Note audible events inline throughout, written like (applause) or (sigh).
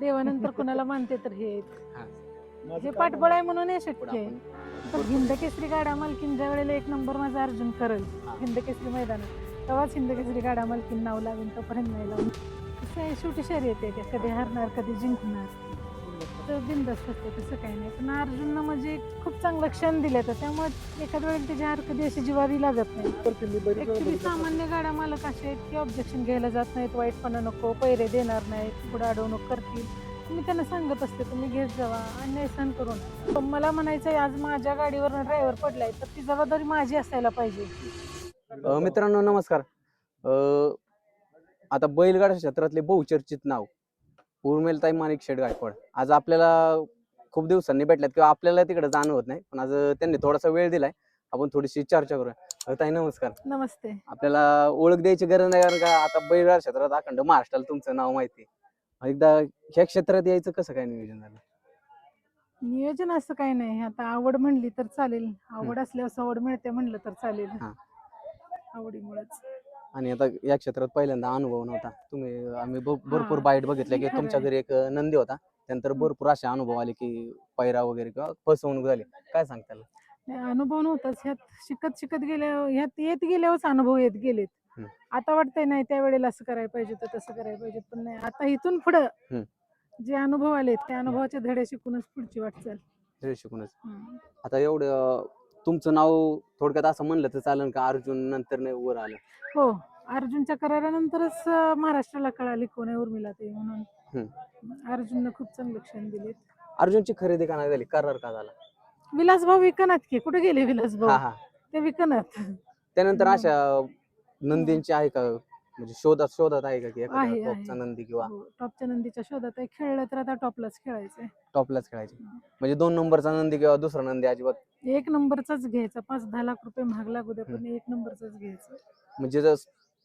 देवानंतर कुणाला मानते तर हे. आहेत. हे पाठबळ आहे म्हणून हे शक्य आहे. हिंद केसरी गाडा मालकींच्या वेळेला एक नंबर माझा अर्जुन करेल हा. हिंद केसरी मैदानात तेव्हाच हिंद केसरी गाडा मालकीन नाव लागेल तोपर्यंत नाही लावून कसं आहे शेवटी शर्यत आहे. ते कधी हरणार कधी जिंकणार. तर बिंदास्त असते तसं काही नाही. पण अर्जुननं म्हणजे खूप चांगलं क्षण दिले तर त्यामुळे एखाद्या वेळेला त्याची हार कधी अशी जिवारी लागत नाही. सामान्य गाड्या मालक असे आहेत की ऑब्जेक्शन घ्यायला जात नाहीत वाईटपणा नको पैरे देणार नाहीत पुढे अडवणूक करतील. मी त्यांना सांगत असते तुम्ही घेत जावा अन्याय सहन करू नका. पण मला म्हणायचं आहे आज माझ्या गाडीवर ड्रायव्हर पडलाय तर ती जबाबदारी माझी असायला पाहिजे. मित्रांनो नमस्कार. आता बैलगाडा क्षेत्रातले बहुचर्चित नाव. उर्मिलताई माणिक शेठ गायकवाड. आज आपल्याला खूप दिवसांनी भेटल्यात किंवा आपल्याला तिकडे जाणं होत नाही पण आज त्यांनी थोडासा वेळ दिलाय. आपण थोडीशी चर्चा करूया. ताई नमस्कार. नमस्ते. आपल्याला ओळख द्यायची गरज नाही कारण का आता बैलगाडा क्षेत्रात अखंड महाराष्ट्राला तुमचं नाव माहिती आहे. एकदा ह्या क्षेत्रात यायचं कसं काय नियोजन झालं? नियोजन असं काही नाही. आता आवड म्हणली तर चालेल. आवड असल्यावर सवड मिळते म्हणलं तर चालेल. आवडीमुळेच. आणि आता या क्षेत्रात पहिल्यांदा अनुभव नव्हता तुम्ही आम्ही भ- भरपूर बाईट बघितल्या की तुमच्या. घरी एक नंदी होता त्यानंतर भरपूर असे अनुभव आले की पैरा वगैरे किंवा फसवणूक झाली काय सांगताल नाही, अनुभव नव्हताच ह्यात शिकत शिकत गेल्या ह्यात येत गेल्यावरच अनुभव येत गेलेत हम्म. आता वाटतंय नाही त्यावेळेला असं करायला पाहिजे होतं तसं करायला पाहिजे होतं. पण नाही आता इथून पुढं हम्म. जे अनुभव आलेत त्या अनुभवाचे धडे शिकूनच पुढची वाटचाल हे शिकूनच हम्म. आता एवढं तुमचं नाव थोडक्यात असं म्हणलं तर चालेल का? अर्जुन नंतर नाही वर आलं. हो अर्जुनच्या करारानंतरच अं, महाराष्ट्राला कळाली कोण आहे उर्मिला ते म्हणून. अर्जुननं खूप चांगलं क्षण दिले अर्जुनची खरेदी का नाही झाली करार का झाला? विलास भाऊ विकनात की? कुठे गेले विलास हा भाऊ हा. ते विकनात. त्यानंतर हम्म. अशा नंदींची आहे का? म्हणजे शोधात शोधात आहे का की आहे, एखादा आहे. टॉपचा नंदी किंवा? हो, टॉपच्या नंदीच्या शोधात आहे. खेळलं तर आता टॉपलाच खेळायचंय. टॉपलाच खेळायची. म्हणजे दोन नंबरचा नंदी किंवा दुसरा नंदी अजिबात एक नंबरचाच घ्यायचा. पाच दहा लाख रुपये महाग लागू द्या पण एक नंबरचाच घ्यायचा. म्हणजे जर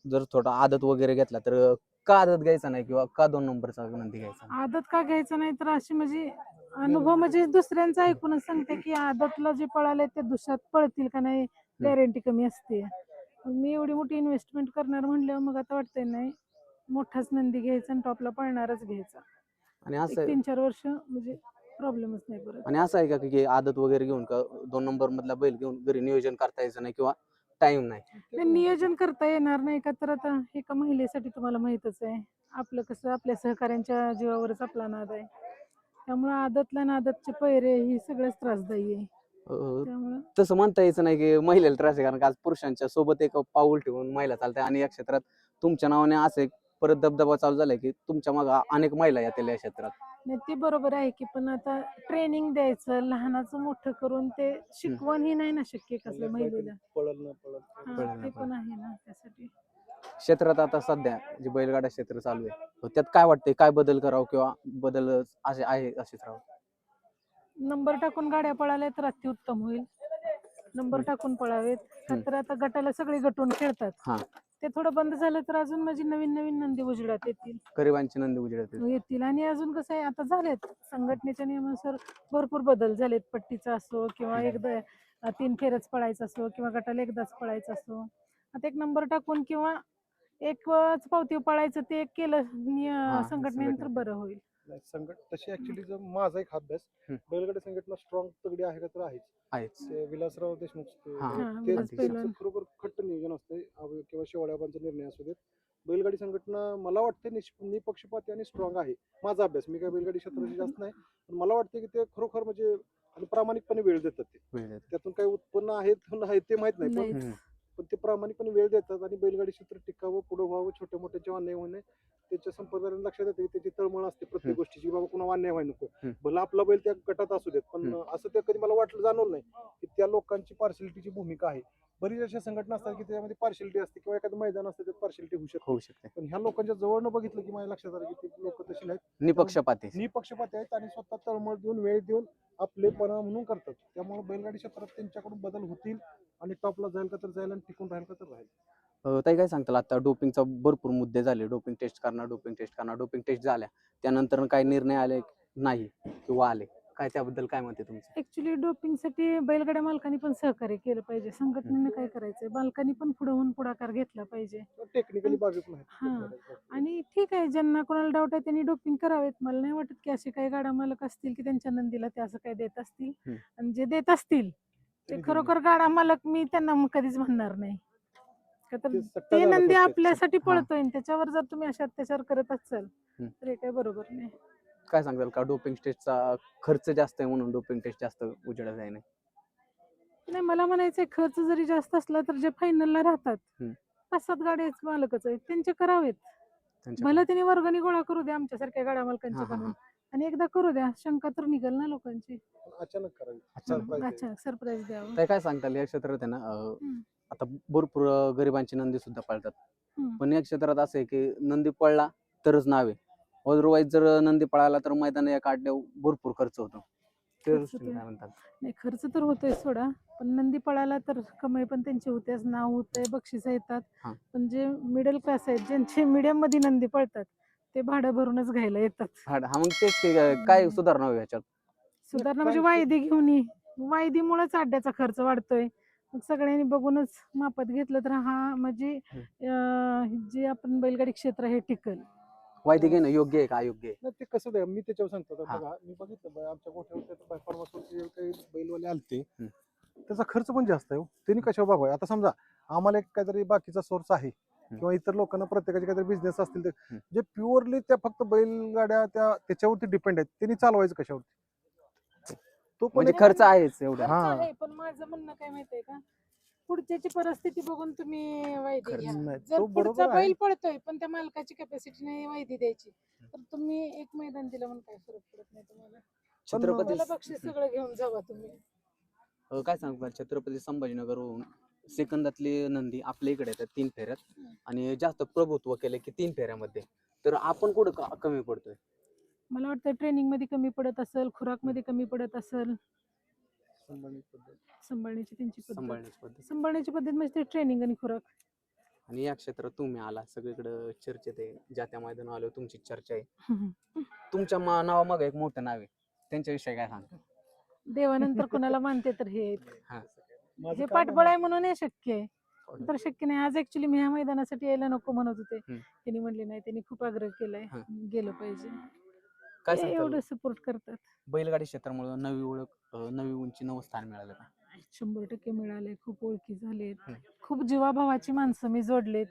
जर थोडा आदत वगैरे घेतला तर का आदत घ्यायचा नाही किंवा का दोन नंबरचा नंदी घ्यायचा? आदत का घ्यायचं नाही? तर अशी म्हणजे अनुभव म्हणजे दुसऱ्यांचा ऐकूनच सांगते की आदतला जे पळाले ते दुसऱ्यात पळतील का नाही? गॅरंटी कमी असते. मी एवढी मोठी इन्व्हेस्टमेंट करणार म्हणल्यावर मग आता वाटतंय नाही. मोठाच नंदी घ्यायचा आणि टॉपला पळणारच घ्यायचा. आणि असं तीन चार वर्ष म्हणजे प्रॉब्लेमच नाही परत. आणि असं आहे का की आदत वगैरे घेऊन का दोन नंबर मधला बैल घेऊन घरी नियोजन करता यायचं नाही किंवा टाइम नाही? नियोजन करता येणार नाही का? तर आता एका महिलेसाठी तुम्हाला माहीतच आहे. आपलं कसं आपल्या सहकाऱ्यांच्या जीवावरच आपला नाद आहे. त्यामुळं आदतला नादतचे पैरे ही सगळंच त्रासदायी आहे. अं, त्यामुळं तसं म्हणता यायचं नाही की महिलेला त्रास आहे कारण का आज पुरुषांच्या सोबत एक पाऊल ठेवून महिला चालते. आणि या क्षेत्रात तुमच्या नावाने असं एक परत दबदबा चालू झालाय की तुमच्या माग अनेक महिला येतील या क्षेत्रात. नाही ते बरोबर आहे की पण आता ट्रेनिंग द्यायचं लहानाचं मोठं करून ते शिकवण ही नाही ना शक्य कसं महिलेला. पळल ना पळल हा, पळेल ना ते पळेल. पण आहे ना त्यासाठी. क्षेत्रात आता सध्या जे बैलगाडा क्षेत्र चालू आहे तर त्यात काय वाटतंय? काय बदल करावं किंवा बदल असे आहे असेच राहावं नंबर टाकून गाड्या पळाल्या तर अतिउत्तम होईल. नंबर टाकून पळावेत. का. तर आता गटाला सगळे गटून खेळतात. हा. ते थोडं बंद झालं तर अजून माझी नवीन नवीन नंदी उजेडात येतील. गरिबांची नंदी उजेड येते येतील. आणि अजून कसं आहे आता झालेत. संघटनेच्या नियमानुसार भरपूर बदल झालेत. पट्टीचा असो किंवा एकदा अं, तीन फेरच पळायचा असो किंवा गटाला एकदाच पळायचा असो. आता एक नंबर टाकून किंवा एकच पावती पळायचं ते एक केलं संघटनेनंतर संघटने. बरं होईल. नाही संघट तशी ऍक्च्युली जर माझा एक अभ्यास हम्म. बैलगाडी संघटना स्ट्रॉंग तगडी आहे का तर आहेच आहेच ते विलासराव देशमुख ते- हा, हा, ते- विलास त्यांचं पैलवान. खरोखर खट्ट नियोजन असते किंवा शेवड्याबांचा निर्णय असू देत बैलगाडी संघटना मला वाटते निष्प- निपक्षपाती आणि स्ट्रॉंग आहे माझा अभ्यास मी काय बैलगाडी क्षेत्राची जास्त नाही पण मला वाटते की ते खरोखर म्हणजे आणि प्रामाणिकपणे वेळ देतात ते वेळ देते. त्यातून काही उत्पन्न आहे आहे ते माहीत नाही पण नाही. हम्म. पण ते प्रामाणिकपणे वेळ देतात आणि बैलगाडी क्षेत्र टिकावं पुढं व्हावं छोट्या मोठ्याचे अन्याय होणे त्याच्या संपर्काने लक्षात येते की त्याची तळमळ असते प्रत्येक. गोष्टीची बाबा कुणा अन्याय व्हाय नको. भला आपला बैल त्या गटात असू देत पण. असं ते कधी मला वाटलं जाणवलं नाही की त्या लोकांची पार्शलिटीची भूमिका आहे. बरीच अशा संघटना असतात की त्यामध्ये पार्शलिटी असते किंवा एखादं मैदान असतं त्यात पार्शलिटी होऊ शकते. होऊ शकते. पण ह्या लोकांच्या जवळनं बघितलं की माझ्या लक्षात आलं की ते लोक तशी नाहीत. निपक्षपाती. निपक्षपाती आहेत आणि स्वतः तळमळ देऊन वेळ देऊन आपलेपणा म्हणून करतात. त्यामुळे बैलगाडी क्षेत्रात त्यांच्याकडून बदल होतील आणि टॉपला जाईल का तर जाईल आणि टिकून राहील का तर राहील. ताई काय सांगताल? आता डोपिंगचा भरपूर मुद्दे झाले. डोपिंग टेस्ट करणार डोपिंग टेस्ट करणार डोपिंग टेस्ट झाल्या. त्यानंतर काही निर्णय आले नाही किंवा आले. काय त्याबद्दल काय मत आहे तुमचं? ऍक्च्युली डोपिंगसाठी बैलगाड्या मालकांनी पण सहकार्य केलं पाहिजे. संघटनेने काय करायचंय? मालकांनी पण पुढे होऊन पुढाकार घेतला पाहिजे. टेक्निकली हा. आणि ठीक आहे ज्यांना कोणाला डाऊट आहे त्यांनी डोपिंग करावेत. मला नाही वाटत की असे काही गाडा मालक असतील की त्यांच्या नंदीला ते असं काही देत असतील. आणि जे देत असतील ते खरोखर गाडा मालक मी त्यांना मग कधीच म्हणणार नाही. का तर ते सट्टा ते झाला नंदी. आपल्यासाठी हा. पळतोय आणि त्याच्यावर जर तुम्ही असे अत्याचार करत असाल हम्म. तर हे काय बरोबर नाही काय सांगाल का डोपिंग टेस्टचा खर्च जास्त आहे म्हणून डोपिंग टेस्ट जास्त उजेडात आहे नाही नाही मला म्हणायचंय खर्च जरी जास्त असला तर जे फायनलला राहतात हम्म. पाच सात गाड्या मालकच आहेत त्यांचे करावेत त्यांच्या- भलं त्यांनी वर्गणी गोळा करू द्या आमच्यासारख्या गाड्या हा, मालकांच्या हा. आणि एकदा करू द्या शंका तर निघेल ना लोकांची अचानक करावी. Surprise. अचानक सरप्राईज द्यावं तर काय सांगताल या क्षेत्रात आहे ना अं, हम्म. आता भरपूर अं, गरिबांची नंदी सुद्धा पळतात. हम्म. पण या क्षेत्रात असं आहे की नंदी पळला तरच नाव आहे. अदरवाईज जर नंदी पळाला तर मैदान या काढण्यावर भरपूर खर्च होतो. ते खर्च दृष्टीने होतोय. काय म्हणतात? नाही खर्च तर होतोय सोडा. पण नंदी पळाला तर कमाई पण त्यांची होतेच नाव होतंय बक्षीस येतात. हा. पण जे मिडल क्लास आहेत ज्यांचे मीडियममध्ये नंदी पळतात ते भाडं भरूनच घ्यायला येतात. हा हा, मग तेच ते, अं, काय सुधारणा हवी सुधारणा म्हणजे वायदी घेऊन ये. वायदीमुळेच अड्ड्याचा खर्च वाढतोय. मग सगळ्यांनी बघूनच मापात घेतलं तर हा म्हणजे अं, जे आपण बैलगाडी क्षेत्र हे टिकल वायदी घेणं योग्य आहे का अयोग्य आहे नाही ते कसं द्या मी त्याच्यावर सांगतो आता हा. बघा मी बघितलं बा- आमच्या गोठ्यावर फार्मासवरचे काही बैलवाले आलते हम्म. त्याचा खर्च पण जास्त आहे हो. त्यांनी कशावर बघावं आता समजा आम्हाला एक काहीतरी बाकीचा सोर्स आहे किंवा इतर लोकांना प्रत्येकाचे काहीतरी बिझनेस असतील हम्म. जे प्युअरली त्या फक्त बैलगाड्या त्या त्याच्यावरती डिपेंड आहेत त्यांनी चालवायचं कशावरती तो पण म्हणजे खर्च आहेच एवढा खर्च हा. आहे पण माझं म्हणणं काय माहितीये का? पुढच्याची परिस्थिती बघून तुम्ही वायदी खर्च घ्या. नाही, जर तो पुढचा बरोबर आहे. बैल पडतोय पण त्या मालकाची कॅपॅसिटी नाही वायदी द्यायची. तर तुम्ही एक मैदान दिलं म्हणून काय फरक पडत नाही तुम्हाला? छत्रपती मला बक्षीस सगळं घेऊन जावा तुम्ही. अं, काय सांगताल छत्रपती संभाजीनगरहून सेकंदातली नंदी आपल्या इकडे येतात तीन फेऱ्यात. आणि जास्त प्रभुत्व केलं की तीन फेऱ्यामध्ये. तर आपण कुठं क- कमी पडतोय? मला वाटतं ट्रेनिंगमध्ये कमी पडत असेल खुराकमध्ये कमी पडत असेल. सांभाळण्याची त्यांची पद्धत. सांभाळण्याची पद्धत. सांभाळण्याची पद्धत म्हणजे ते ट्रेनिंग आणि खुराक. आणि या क्षेत्रात तुम्ही आला सगळीकडे चर्चेत आहे. ज्या त्या मैदान आलो तुमची चर्चा आहे. (laughs) तुमच्या मा- नावामागे एक मोठं नाव आहे. त्यांच्याविषयी काय सांगता? देवानंतर कोणाला (laughs) मानते तर हे. आहेत. हे पाठबळ आहे. आहे म्हणून हे शक्य आहे. तर शक्य नाही. आज ऍक्च्युली मी ह्या मैदानासाठी यायला नको म्हणत होते. हम्म. त्यांनी म्हणले नाही त्यांनी खूप आग्रह केलाय. हा. गेलं पाहिजे. काय सांगता एवढं सपोर्ट करतात. बैलगाडी क्षेत्रामुळे नवी ओळख अं, नवी उंची नवं स्थान मिळालं का? शंभर टक्के मिळाले. खूप ओळखी झालेत. हम्म. खूप जीवाभावाची माणसं मी जोडलेत.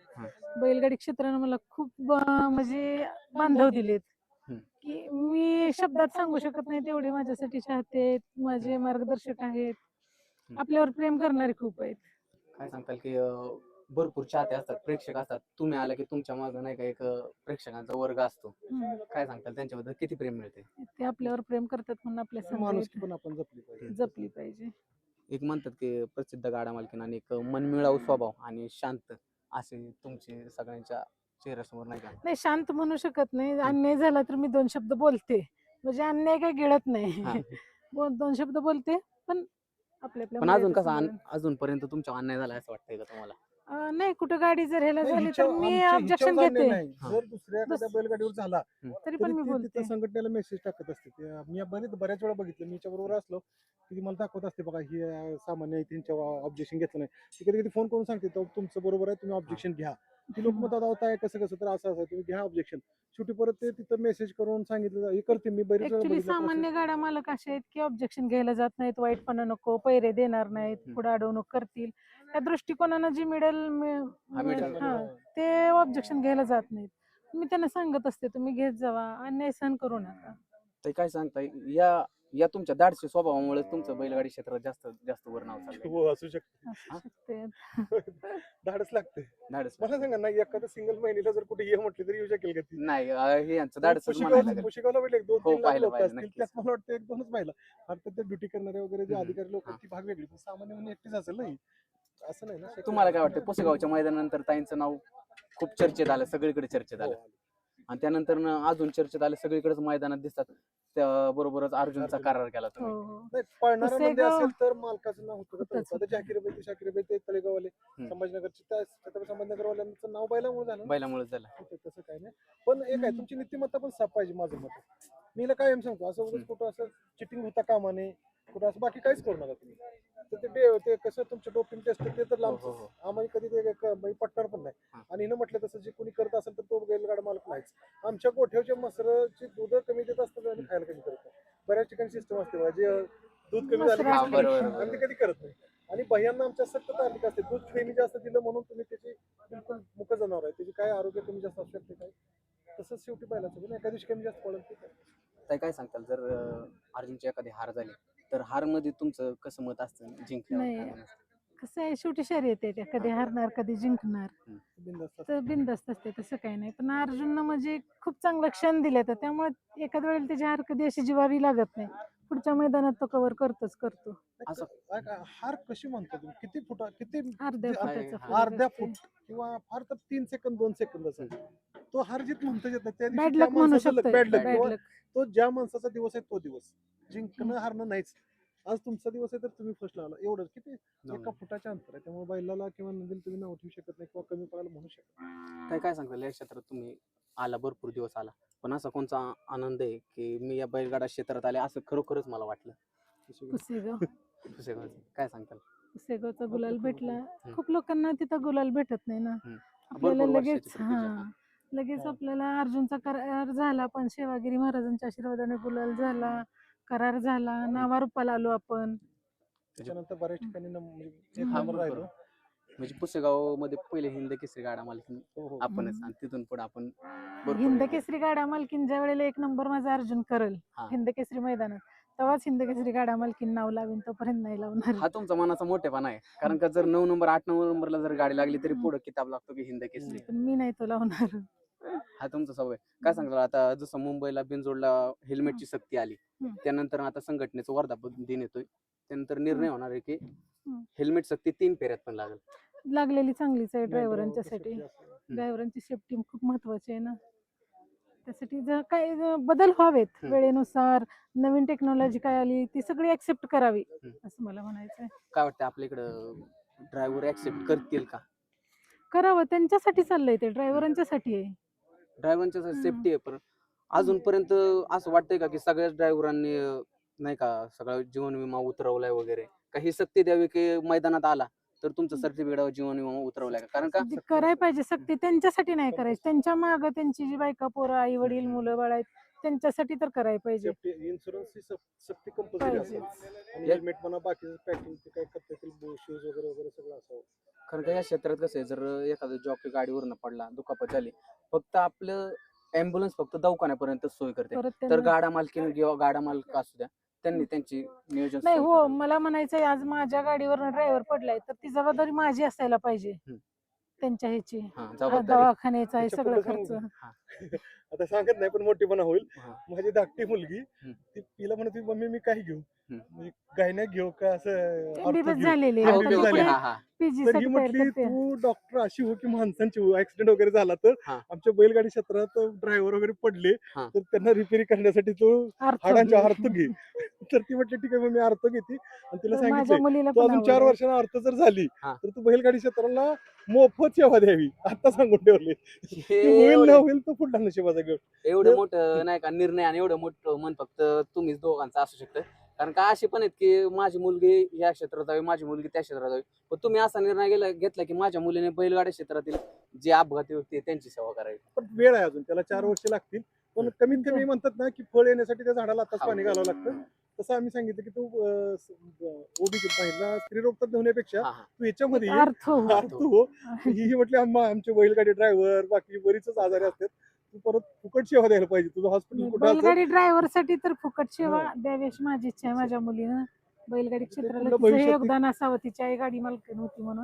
बैलगाडी क्षेत्रानं मला खूप अं, म्हणजे बांधव दिलेत. हम्म. की मी शब्दात सांगू शकत नाही तेवढे माझ्यासाठी चाहते आहेत, माझे मार्गदर्शक आहेत. हम्म. आपल्यावर प्रेम करणारे खूप आहेत. काय सांगताल की अं, भरपूर चाहते असतात प्रेक्षक असतात. तुम्ही आला की तुमच्या मागे नाही का एक प्रेक्षकांचा वर्ग असतो. हम्म. काय सांगताल? त्यांच्याबद्दल किती प्रेम मिळते? ते आपल्यावर प्रेम करतात म्हणून आपल्या माणुसकी. पण आपण जपली पाहिजे. जपली पाहिजे. एक म्हणतात की प्रसिद्ध गाडा मालकीन आणि एक मनमिळाऊ स्वभाव आणि शांत असे तुमचे सगळ्यांच्या चेहऱ्यासमोर नाही का? नाही शांत म्हणू शकत नाही. अन्याय झाला तर मी दोन शब्द बोलते. म्हणजे अन्याय काही गिळत नाही. बोल- (laughs) दोन शब्द बोलते पण आपल्या आपल्या पण अजून मर्यादेत कसं समाधान. अजूनपर्यंत तुमच्या अन्याय झाला असं वाटतंय का तुम्हाला? नाही कुठं गाडी जर ह्याला नाही, झाली तर मी ऑब्जेक्शन घेते. नाही. जर दुसऱ्या एखाद्या बैलगाडीवर झाला तरी पण मी बोलते. संघटनेला मेसेज टाकत असते. ते मी बरेच बऱ्याच वेळा बघितलं. मी बरोबर असलो की ती मला दाखवत असते बघा ही सामान्य आहे त्यांच्या ऑब्जेक्शन घेतलं नाही. ती कधी कधी फोन करून सांगते "तो तुमचं बरोबर आहे तुम्ही ऑब्जेक्शन घ्या. ती लोक मग होत आहे कसं कसं तर असं असं तुम्ही घ्या ऑब्जेक्शन शेवटी परत ते तिथं मेसेज करून सांगितलं हे करते मी बरेच वेळा ऍक्च्युली बघितलं सामान्य process. गाड्या मालक असे आहेत की ऑब्जेक्शन घ्यायला जात नाहीत वाईटपणा नको पैरे देणार नाहीत. पुढे अडवणूक करतील. त्या दृष्टिकोनानं जी मिडल middle- हा ते ऑब्जेक्शन घ्यायला जात नाहीत. मी त्यांना सांगत असते तुम्ही घेत जावा अन्याय सहन करू नका. ते काय सांगताय? या या तुमच्या दाडशी स्वभावामुळे तुमचं बैलगाडी क्षेत्रात जास्त जास्त वर नाव चाललंय. हो असू शकते असू शकते धाडच लागते धाडस मला सांगा ना एखाद्या सिंगल महिलेला जर कुठे ये म्हटली तरी येऊ शकेल का ती? नाही अं, हे यांचं धाडस म्हणायला पुशिगाव लागेल. पुशिगावला भेटले एक दोन हो, तीन लाख पाहिलं, लोक पाहिलं, असतील नक्कीच. त्यात मला वाटतं एक दोनच पाहिलं तर ते ड्युटी करणारे वगैरे जे हम्म. अधिकारी लोक हा. ती भाग वेगळी पण सामान्य म्हणून एकटीच असेल ना ही. असं नाही ना शक्य तुम्हाला. काय वाटतं पुसेगावच्या मैदानानंतर ताईंचं नाव खूप चर्चेत आलं सगळीकडे चर्चेत हो, आलं आणि त्यानंतर न अजून चर्चेत आले सगळीकडेच मैदानात दिसतात. त्याबरोबरच अर्जुनचा अर्जुन. करार केला हो तुम्ही. हो नाही पळणारा मध्ये पुसेगाव- असेल तर मालकाचं नाव होतं का? होतंच, तर आता जाकीरबाई ते शाकीरबाई ते तळेगाववाले. हम्म. संभाजीनगरचे. त्या छत्रपती संभाजीनगरवाल्यांचं नाव बैलामुळे झालं ना. बैलामुळे झालं. ठीक आहे, तसं काय नाही. पण एक आहे हम्म. तुमची नीतिमत्ता पण साफ पाहिजे माझं मत. मी हिला कायम सांगतो असं उगाच कुठं असं चिटिंग होता कामा नये कुठं असं बाकी काहीच करू नका तुम्ही. तर ते डे- ते कसं तुमचं डोपिंग टेस्ट ते तर लांब हो, हो, हो. आम्हाला कधी ते क- म्हणजे पटणार पण नाही. हा. आणि हिनं म्हटलं तसं जे कोणी करत असेल तर तो बैलगाडा मालक नाहीच. आमच्या गोठ्याच्या मसरची दूध कमी देत असतात आणि खायला कमी करत नाही बऱ्याच ठिकाणी सिस्टम असते बघा, जे दूध कमी झालं की मसरा. बरोबर, बरोबर. ते कधी करत नाही. आणि भैयांना आमच्या सक्त तारीख असते. दूध कमी जास्त दिलं म्हणून तुम्ही त्याची बिलकुल मुख जनावर आहे. त्याची काय आरोग्य कमी जास्त असू शकते काय? तसंच शेवटी पाहिलं एका दिवशी कमी जास्त पडेल ते काय. काय सांगताल? जर अर्जुनची एखादी हार झाली तर हारमध्ये तुमचं कसं मत असतं जिंकल्यावर नाही. असतं? कसं आहे शेवटी शर्यत आहे त्या कधी हारणार कधी जिंकणार. तर बिंदास्त असते तसं काही नाही पण अर्जुननं म्हणजे खूप चांगलं क्षण दिले तर त्यामुळे एखाद वेळेला त्याची हार कधी अशी जिवारी लागत नाही पुढच्या मैदानात तो कव्हर करतोच करतो. असं- काय- काय- हार कशी म्हणतो तुम्ही? किती फुटा किती अर्ध्या फुटाचा अर्ध्या. फूट किंवा फार तर तीन सेकंद दोन सेकंदाचा तो हार जीत म्हणता येत नाही त्या दिवशी बॅड त्या लक म्हणू माणसाचं शकतो bad luck. बॅड किंवा लक तो ज्या माणसाचा दिवस आहे तो दिवस. जिंकणं हारणं नाहीच. आज तुमचा दिवस आहे तर तुम्ही फर्स्ट आला. एवढंच. किती? एका फुटाच्या अंतर आहे त्यामुळे बैलाला किंवा नदीला तुम्ही नाव ठेवू शकत नाही किंवा कमी पडायला म्हणू शकत नाही. काय काय सांगताल या क्षेत्रात तुम्ही आला भरपूर दिवस आला. पण असा कोणचा आनंद आहे की मी या बैलगाडा क्षेत्रात आले? असं खरोखरच मला वाटलं. पुसेगाव पुसेगावचं. काय सांगताल पुसेगावचा गुलाल भेटला. खूप. लोकांना तिथं गुलाल भेटत नाही ना. आपल्याला भरपूर लगेच वर्षाची प्रतीक्षा. हा. लगेच हा. आपल्याला अर्जुनचा करार झाला पण सेवागिरी महाराजांच्या आशीर्वादाने गुलाल झाला. करार झाला नावारूपाला आलो आपण त्याच्यानंतर बऱ्याच ठिकाणी नम- म्हणजे एक हा, नंबर बरोबर. राहिलो म्हणजे पुसेगावमध्ये पहिले हिंद केसरी गाडा मालकी हो हो आपणच. आणि तिथून पुढे आपण भरपूर हिंद केसरी गाडा मालकीन ज्या वेळेला एक नंबर माझा अर्जुन करल हा. हिंद केसरी मैदानात तेव्हाच हिंद केसरी गाडा मालकीन नाव लावीन तोपर्यंत नाही लावणार हा तुमचा मनाचा मोठेपणा आहे कारण का जर नऊ नंबर आठ नऊ नंबरला जर गाडी लागली तरी. पुढे किताब लागतो की हिंद केसरी पण मी नाही तो लावणार हा तुमचा सवय. काय सांगतो आता जसं मुंबईला बिनजोडला हेल्मेटची सक्ती आली हम्म. त्यानंतर आता संघटनेचा वर्धापन दिन येतोय. त्यानंतर निर्णय होणार आहे की हम्म. हेल्मेट सक्ती तीन फेऱ्यात पण लागेल. लागलेली चांगलीच आहे ची safety ड्रायव्हरांची सेफ्टी खूप महत्वाची आहे ना. त्यासाठी जर काही जर बदल व्हावेत हम्म. वेळेनुसार नवीन टेक्नॉलॉजी काय आली ती सगळी ऍक्सेप्ट करावी हम्म. असं मला म्हणायचं आहे. काय वाटतं आपल्या इकडं ड्रायव्हर ऍक्सेप्ट करतील का? करावं त्यांच्यासाठी चाललंय ते ड्रायव्हरांच्यासाठी आहे. ड्रायव्हरांच्या. सेफ्टी आहे पण अजूनपर्यंत असं वाटतंय का की सगळ्याच ड्रायव्हरांनी नाही का सगळा जीवन विमा उतरवलाय वगैरे? काही सक्ती द्यावी की मैदानात आला तर तुमचं. सर्टिफिकेट जीवन विमा उतरवलाय का? कारण का जे करायला पाहिजे सक्ती त्यांच्यासाठी नाही करायची. त्यांच्या माग त्यांची जी बायका पोरं आई वडील मुलं बाळ आहेत त्यांच्यासाठी तर करायला पाहिजे. सेफ्टी इन्शुरन्स ही सक- सक्ती कंपल्सरी असेल आणि हेल्मेट म्हणा बाकीचं पॅकिंग ते काय करता येतील शूज वगैरे वगैरे सगळं असावं. कारण का या क्षेत्रात कसं आहे जर एखादा जॉकी गाडीवरनं पडला दुखापत झाली फक्त आपलं अँब्युलन्स फक्त दवाखान्यापर्यंत सोय करते परत तर त्यांना- गाडा मालकीन किंवा गाडा मालक असू द्या त्यांनी त्यांची नियोजन नाही सोय हो. मला म्हणायचंय आज माझ्या गाडीवर ड्रायव्हर पडलाय तर ती जबाबदारी माझी असायला पाहिजे हम्म. त्यांच्या ह्याची हा, हा, जबाबदारी दवाखान्याचा आहे सगळं खर्च. आता सांगत नाही पण मोठीपणा होईल. माझी धाकटी मुलगी. ती तिला म्हणत होती, मम्मी मी काय घेऊ हम्म. म्हणजे घेऊ का असं अर्थ एमबीबीएस घेऊ? झालेली हा, आहे. आता झाली. हा, हा. PG तर साठी तयार म्हटली करते. तू डॉक्टर अशी हो की माणसांची हो ऍक्सिडेंट वगैरे झाला तर हा. आमच्या बैलगाडी क्षेत्रात ड्रायव्हर वगैरे पडले हा. तर त्यांना रिपेअरी करण्यासाठी तो अर्थ हाडांच्या घे. अर्थ घे (laughs) तर ती म्हटली ठीक आहे मग मी अर्थ घेते आणि तिला तर माझ्या सांगितलं मुलीला तू पण अजून चार. वर्षांना अर्थ जर झाली हा. तर तू बैलगाडी क्षेत्राला मोफत सेवा द्यावी (laughs) आता सांगून ठेवले हे होईल ना होईल तो पुढला नशिबाचा घेऊ एवढं मोठं नाही का निर्णय आणि एवढं मोठं मन फक्त तुम्हीच दोघांचं असू शकतं. कारण का अशी पण आहेत की माझी मुलगी या क्षेत्रात जावी माझी मुलगी त्या क्षेत्रात जावी. पण तुम्ही असा निर्णय गेला घेतला की माझ्या मुलीने बैलगाडी क्षेत्रातील जे अपघाती व्यक्ती आहेत त्यांची सेवा करावी. पण वेळ आहे अजून त्याला चार वर्ष लागतील. पण कमीत कमी जा. म्हणतात ना की फळ येण्यासाठी त्या झाडाला आताच हा. पाणी घालावं लागतं. तसं आम्ही सांगितलं की तू ओबीसी महिला स्त्रीरोग तज्ञ होण्यापेक्षा. तू याच्यामध्ये हो. अर्थ हो. ही. (laughs) ही म्हटली आम्हा आमचे बैलगाडी ड्रायव्हर बाकी बरीच आजारी असतात. तू परत फुकट सेवा द्यायला पाहिजे. तुझं हॉस्पिटल कुठं बैलगाडी ड्रायव्हरसाठी तर फुकट सेवा. द्यावी अशी माझी इच्छा आहे माझ्या मुलीनं. बैलगाडी क्षेत्राला तुला तिचं भविष्यात ती- योगदान असावं तिची आई गाडी मालकीण होती म्हणून.